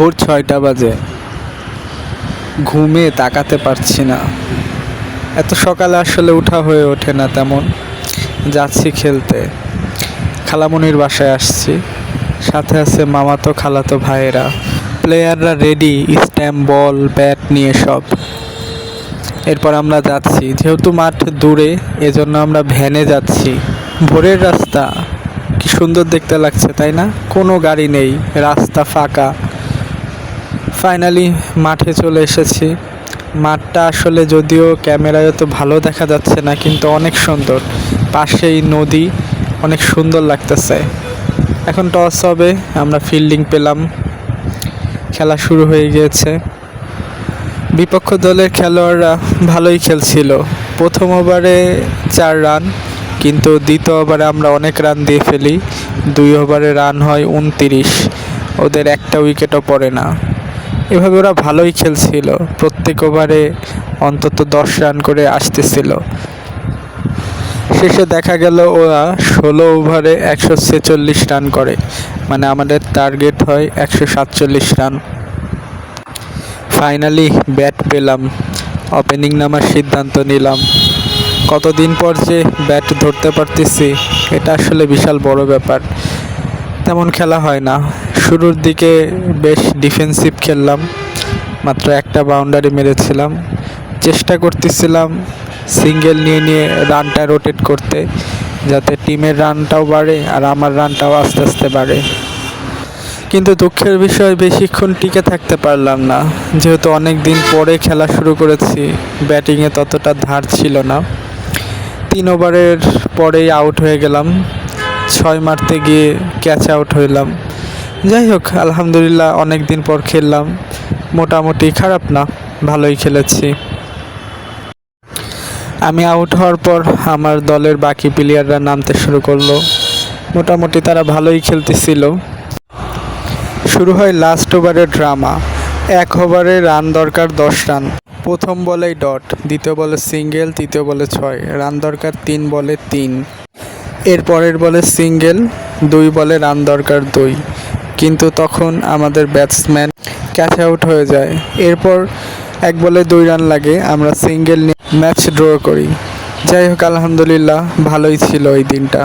ভোর ছয়টা বাজে। ঘুমে তাকাতে পারছি না। এত সকালে আসলে উঠা হয়ে ওঠে না তেমন। যাচ্ছি খেলতে। খালামণির বাসায় আসছি। সাথে আছে মামাতো, খালাতো ভাইয়েরা। প্লেয়াররা রেডি, স্ট্যাম্প, বল, ব্যাট নিয়ে সব। এরপর আমরা যাচ্ছি। যেহেতু মাঠ দূরে, এজন্য আমরা ভ্যানে যাচ্ছি। ভোরের রাস্তা। কি সুন্দর দেখতে লাগছে, তাই না? কোনো গাড়ি নেই। রাস্তা ফাঁকা। ফাইনালি মাঠে চলে এসেছি। মাঠটা আসলে যদিও ক্যামেরায় তো ভালো দেখা যাচ্ছে না, কিন্তু অনেক সুন্দর। পাশেই নদী, অনেক সুন্দর লাগতেছে। এখন টস হবে, আমরা ফিল্ডিং পেলাম। খেলা শুরু হয়ে গিয়েছে। বিপক্ষ দলের খেলোয়াড়রা ভালোই খেলছিল। প্রথম ওভারে চার রান, কিন্তু দ্বিতীয় ওভারে আমরা অনেক রান দিয়ে ফেলি। দুই ওভারে রান হয় উনতিরিশ। ওদের একটা উইকেটও পড়ে না। এভাবে ওরা ভালোই খেলছিল। প্রত্যেক ওভারে অন্তত দশ রান করে আসতেছিল। শেষে দেখা গেল ওরা ষোলো ওভারে একশো ছেচল্লিশ রান করে। মানে আমাদের টার্গেট হয় একশো সাতচল্লিশ রান। ফাইনালি ব্যাট পেলাম। ওপেনিং নামার সিদ্ধান্ত নিলাম। কতদিন পর যে ব্যাট ধরতে পারতেছি, এটা আসলে বিশাল বড় ব্যাপার। তেমন খেলা হয় না। শুরুর দিকে বেশ ডিফেন্সিভ খেললাম, মাত্র একটা বাউন্ডারি মেরেছিলাম। চেষ্টা করতেছিলাম সিঙ্গেল নিয়ে নিয়ে রানটা রোটেট করতে, যাতে টিমের রানটাও বাড়ে আর আমার রানটাও আস্তে আস্তে বাড়ে। কিন্তু দুঃখের বিষয়, বেশিক্ষণ টিকে থাকতে পারলাম না। যেহেতু অনেক দিন পরে খেলা শুরু করেছি ব্যাটিংয়ে ততটা ধার ছিল না। তিন ওভারের পরেই আউট হয়ে গেলাম। ছয় মারতে গিয়ে ক্যাচ আউট হইলাম। যাই হোক, আলহামদুলিল্লাহ অনেক দিন পর খেললাম। মোটামুটি খারাপ না, ভালোই খেলেছি। আমি আউট হওয়ার পর আমার দলের বাকি প্লেয়াররা নামতে শুরু করল। মোটামুটি তারা ভালোই খেলতেছিল। শুরু হয় লাস্ট ওভারের ড্রামা এক ওভারে রান দরকার দশ রান প্রথম বলেই ডট দ্বিতীয় বলে সিঙ্গেল তৃতীয় বলে ছয়। রান দরকার তিন বলে তিন। এর পরের বলে সিঙ্গেল দুই বলে রান দরকার দুই। কিন্তু তখন আমাদের ব্যাটসম্যান ক্যাচ আউট হয়ে যায়। এরপর এক বলে দুই রান লাগে, আমরা সিঙ্গেল নিয়ে ম্যাচ ড্র করি। যাই হোক, আলহামদুলিল্লাহ, ভালোই ছিল ওই দিনটা।